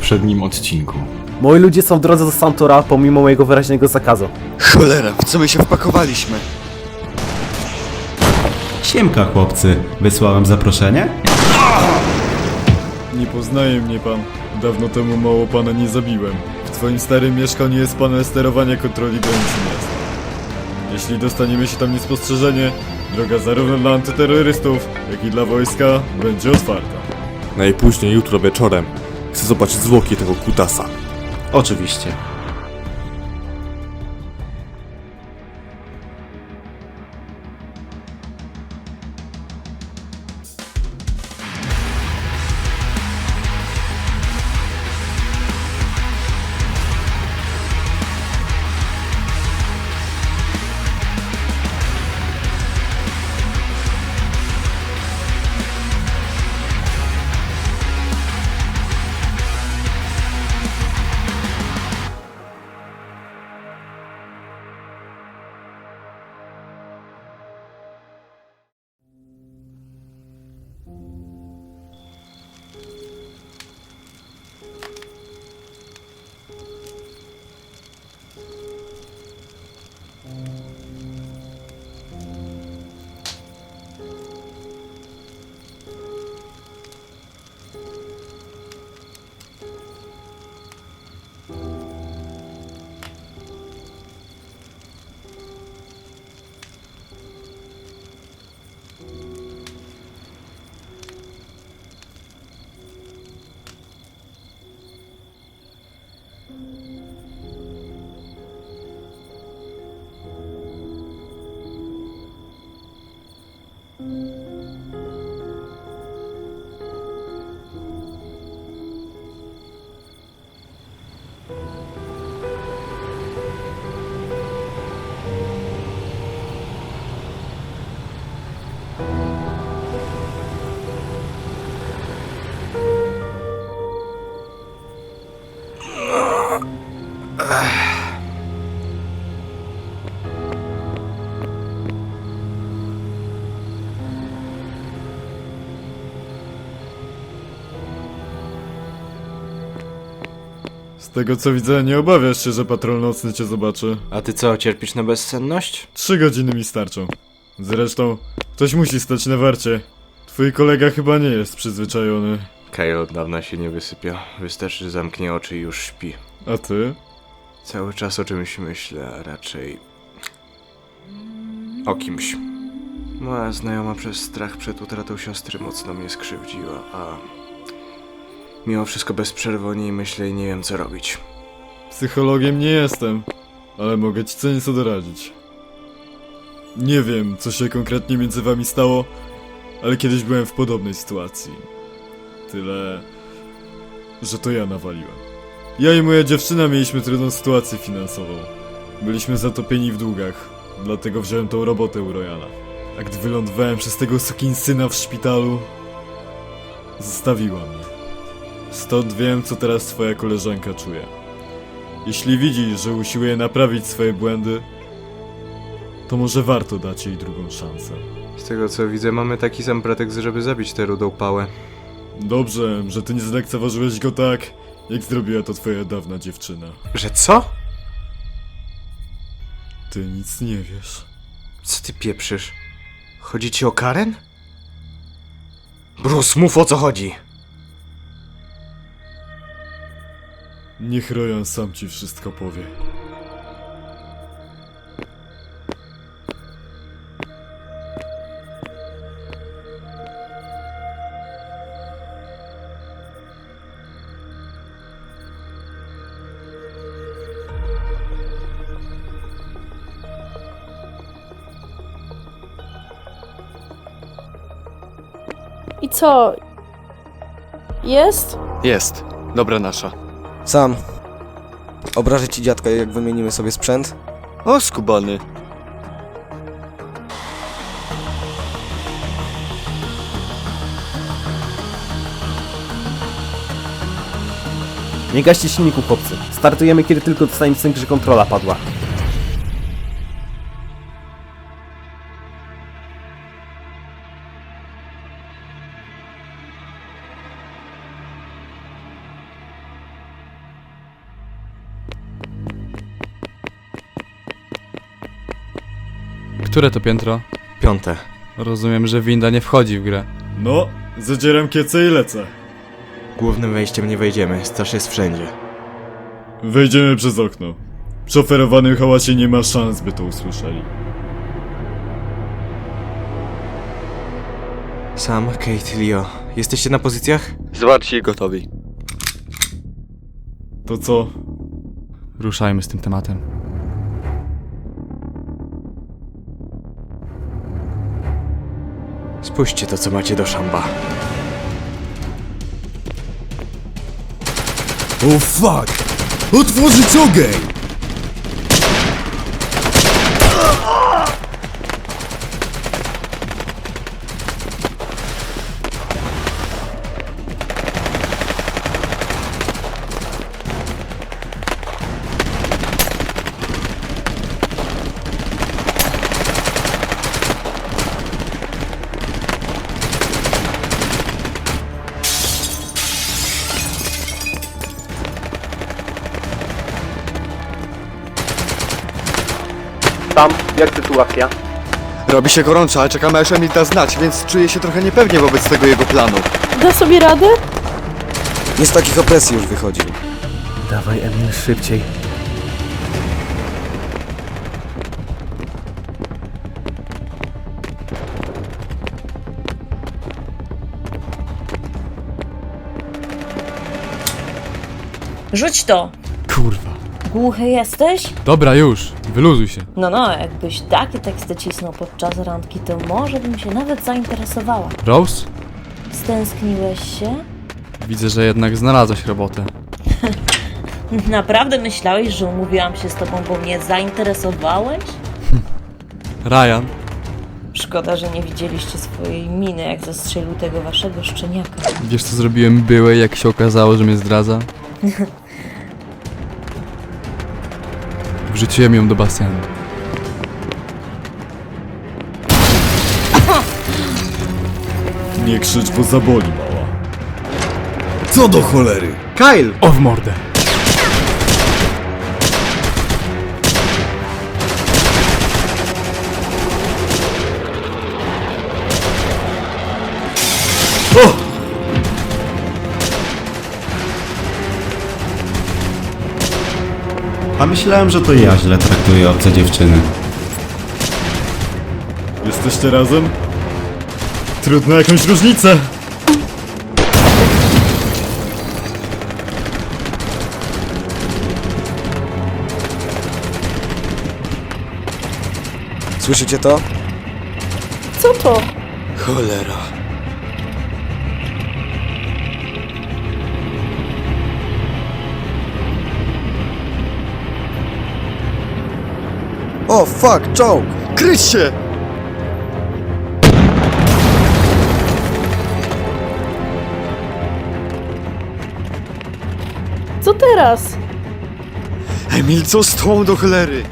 poprzednim odcinku. Moi ludzie są w drodze do Santora pomimo mojego wyraźnego zakazu. Cholera, w co my się wpakowaliśmy? Siemka chłopcy, wysłałem zaproszenie? Nie poznaje mnie pan. Dawno temu mało pana nie zabiłem. W twoim starym mieszkaniu jest panel sterowania kontroli granicy miasta. Jeśli dostaniemy się tam niespostrzeżenie, droga zarówno dla antyterrorystów, jak i dla wojska będzie otwarta. Najpóźniej jutro wieczorem. Chcę zobaczyć zwłoki tego kutasa. Oczywiście. Z tego co widzę, nie obawiasz się, że patrol nocny cię zobaczy. A ty co, cierpisz na bezsenność? Trzy godziny mi starczą. Zresztą, ktoś musi stać na warcie. Twój kolega chyba nie jest przyzwyczajony. Kyle od dawna się nie wysypia. Wystarczy, że zamknie oczy i już śpi. A ty? Cały czas o czymś myślę, a raczej... o kimś. Moja znajoma przez strach przed utratą siostry mocno mnie skrzywdziła, a... Mimo wszystko bez przerwy o niej myślę i nie wiem co robić. Psychologiem nie jestem, ale mogę ci co nieco doradzić. Nie wiem, co się konkretnie między wami stało, ale kiedyś byłem w podobnej sytuacji. Tyle, że to ja nawaliłem. Ja i moja dziewczyna mieliśmy trudną sytuację finansową. Byliśmy zatopieni w długach, dlatego wziąłem tą robotę u Royala. A gdy wylądowałem przez tego syna w szpitalu, zostawiła mnie. Stąd wiem, co teraz twoja koleżanka czuje. Jeśli widzisz, że usiłuje naprawić swoje błędy, to może warto dać jej drugą szansę. Z tego co widzę, mamy taki sam pretekst, żeby zabić tę rudą pałę. Dobrze, że ty nie zlekceważyłeś go tak, jak zrobiła to twoja dawna dziewczyna. Że co? Ty nic nie wiesz. Co ty pieprzysz? Chodzi ci o Karen? Bruce, mów o co chodzi! Niech Royan sam ci wszystko powie. I co? Jest? Jest. Dobra nasza. Sam. Obrażę ci dziadka, jak wymienimy sobie sprzęt? O, skubany. Nie gaście silniku, chłopcy. Startujemy, kiedy tylko dostaniemy synk, że kontrola padła. Które to piętro? Piąte. Rozumiem, że winda nie wchodzi w grę. No, zadzieram kiece i lecę. Głównym wejściem nie wejdziemy, straż jest wszędzie. Wejdziemy przez okno. Przy oferowanym hałasie nie ma szans, by to usłyszeli. Sam, Kate, Leo, jesteście na pozycjach? Zwarci i gotowi. To co? Ruszajmy z tym tematem. Spójrzcie to, co macie do szamba. O fuck! Otworzyć ogień! Sytuacja? Robi się gorąco, ale czekamy aż Emil da znać, więc czuję się trochę niepewnie wobec tego jego planu. Da sobie radę? Nie z takich opresji już wychodził. Dawaj, Emil, szybciej. Rzuć to! Kurwa. Głuchy jesteś? Dobra, już. Wyluzuj się. No no, jakbyś takie teksty cisnął podczas randki, to może bym się nawet zainteresowała. Rose? Stęskniłeś się? Widzę, że jednak znalazłeś robotę. Naprawdę myślałeś, że umówiłam się z tobą, bo mnie zainteresowałeś? Ryan? Szkoda, że nie widzieliście swojej miny, jak zastrzelił tego waszego szczeniaka. Wiesz co zrobiłem byłej, jak się okazało, że mnie zdradza? Wrzuciłem ją do basenu. Nie krzycz, bo zaboli, mała. Co do cholery? Kyle! O w mordę! A myślałem, że to ja źle traktuję obce dziewczyny. Jesteście razem? Trudno jakąś różnicę. Słyszycie to? Co to? Cholera. O, fuck, czołg! Kryć się! Co teraz? Emil, co z tą do cholery?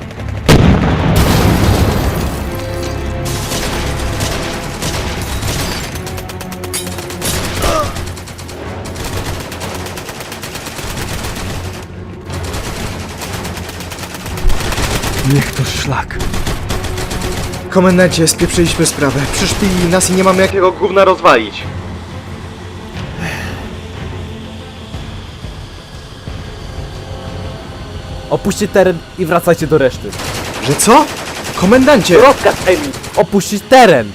Niech to szlak. Komendancie, spieprzyliśmy sprawę. Przyszpili nas i nie mamy jakiego gówna rozwalić. Opuśćcie teren i wracajcie do reszty. Że co? Komendancie! Rozkaz, Emil! Opuścić teren!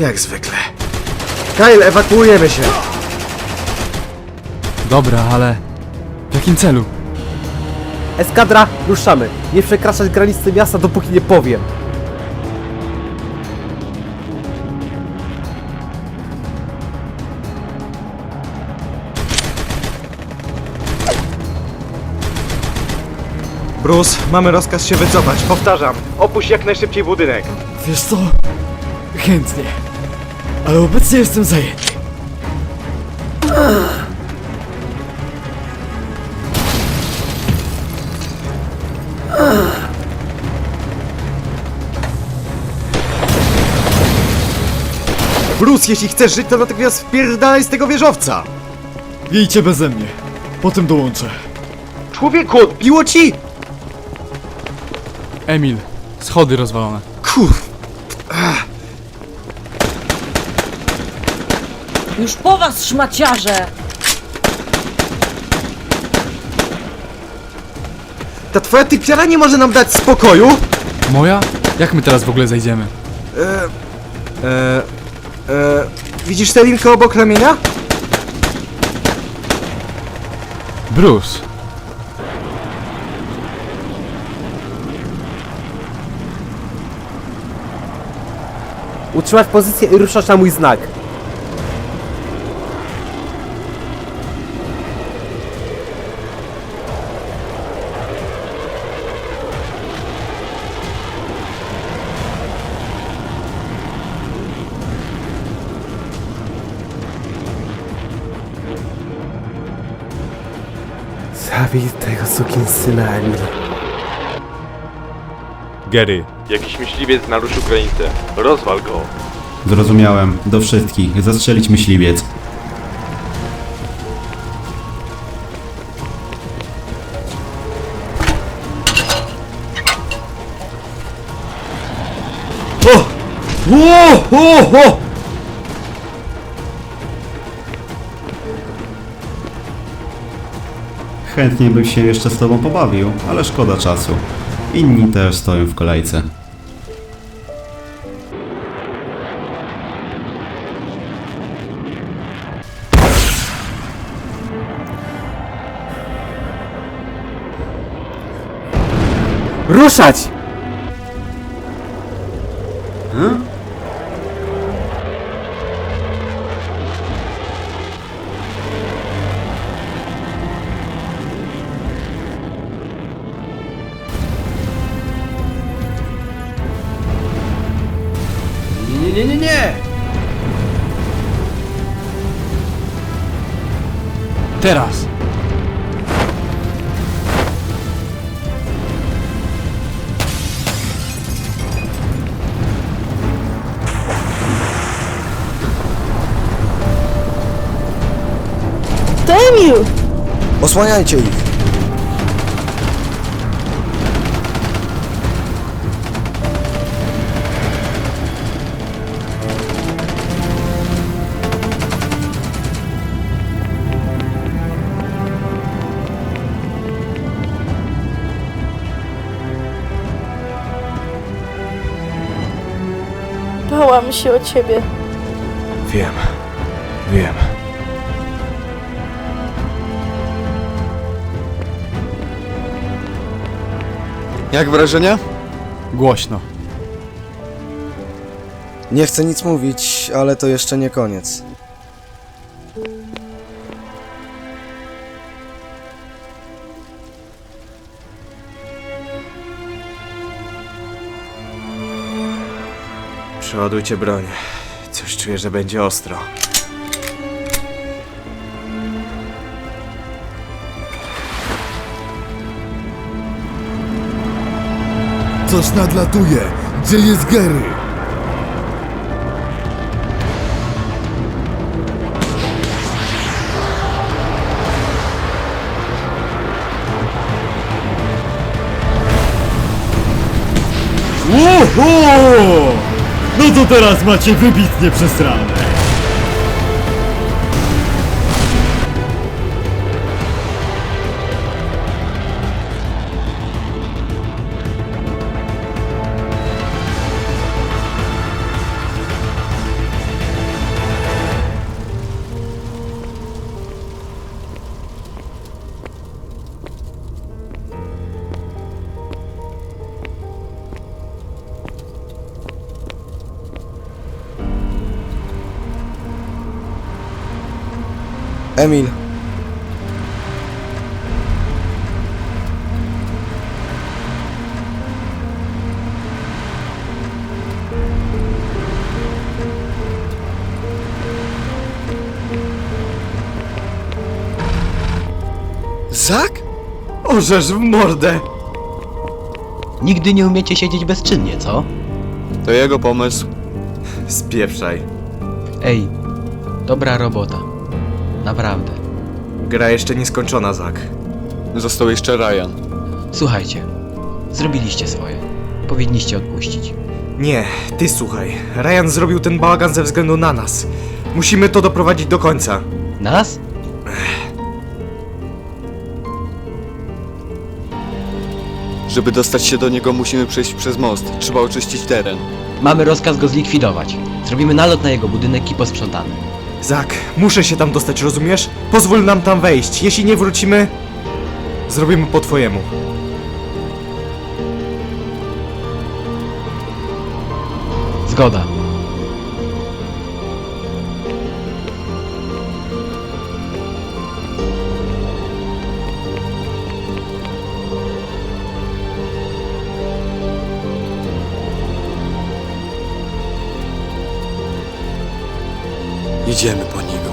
Jak zwykle. Kyle, ewakuujemy się. Dobra, ale... W jakim celu? Eskadra, ruszamy. Nie przekraczać granicy miasta, dopóki nie powiem. Bruce, mamy rozkaz się wycofać. Powtarzam, opuść jak najszybciej budynek. Wiesz co? Chętnie. Ale obecnie jestem zajęty. Bruce, jeśli chcesz żyć, to natychmiast wpierdalaj z tego wieżowca. Wiejcie beze mnie. Potem dołączę. Człowieku, odbiło ci! Emil, Schody rozwalone. Kur... Już po was, szmaciarze! Ta twoja typiara nie może nam dać spokoju? Moja? Jak my teraz w ogóle zejdziemy? E, e, widzisz tę linkę obok ramienia? Bruce. Utrzymać pozycję i ruszasz na mój znak. Zabij tego sukinsyna, Emil. Gary, Jakiś myśliwiec naruszył granicę. Rozwal go. Zrozumiałem. Do wszystkich. Zastrzelić myśliwiec. O! O! O! Chętnie bym się jeszcze z tobą pobawił, ale szkoda czasu. Inni też stoją w kolejce. Ruszać! Osłaniajcie ich! Bałam się o ciebie. Wiem. Wiem. Jak wrażenia? Głośno. Nie chcę nic mówić, ale to jeszcze nie koniec. Przeładujcie broń. Coś czuję, że będzie ostro. Coś nadlatuje. Gdzie jest Gary? Oho! No to teraz macie wybitnie przesrane. Emil, Zak? Orzesz w mordę! Nigdy nie umiecie siedzieć bezczynnie, co? To jego pomysł. Spieprzaj. Ej, dobra robota. Naprawdę. Gra jeszcze nieskończona, Zak. Został jeszcze Ryan. Słuchajcie, zrobiliście swoje. powinniście odpuścić. Nie, ty słuchaj. Ryan zrobił ten bałagan ze względu na nas. Musimy to doprowadzić do końca. Nas? Żeby dostać się do niego musimy przejść przez most. Trzeba oczyścić teren. Mamy rozkaz go zlikwidować. Zrobimy nalot na jego budynek i posprzątamy. Zak, muszę się tam dostać, rozumiesz? Pozwól nam tam wejść. Jeśli nie wrócimy, zrobimy po twojemu. Zgoda. Idziemy po niego.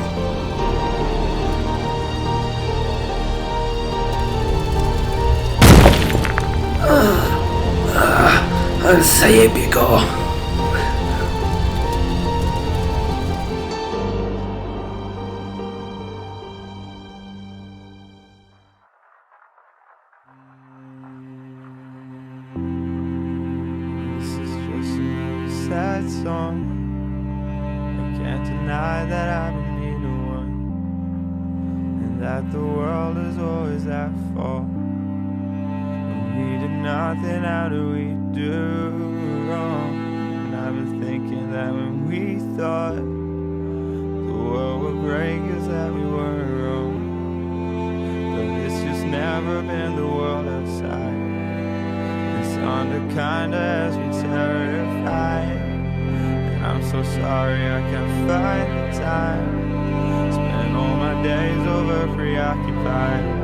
Zajebie go. Nothing, how do we do wrong? And I've been thinking that when we thought the world would break us, that we were wrong. But it's just never been the world outside. It's under kinda as we terrified. And I'm so sorry I can't find the time. Spend all my days over preoccupied.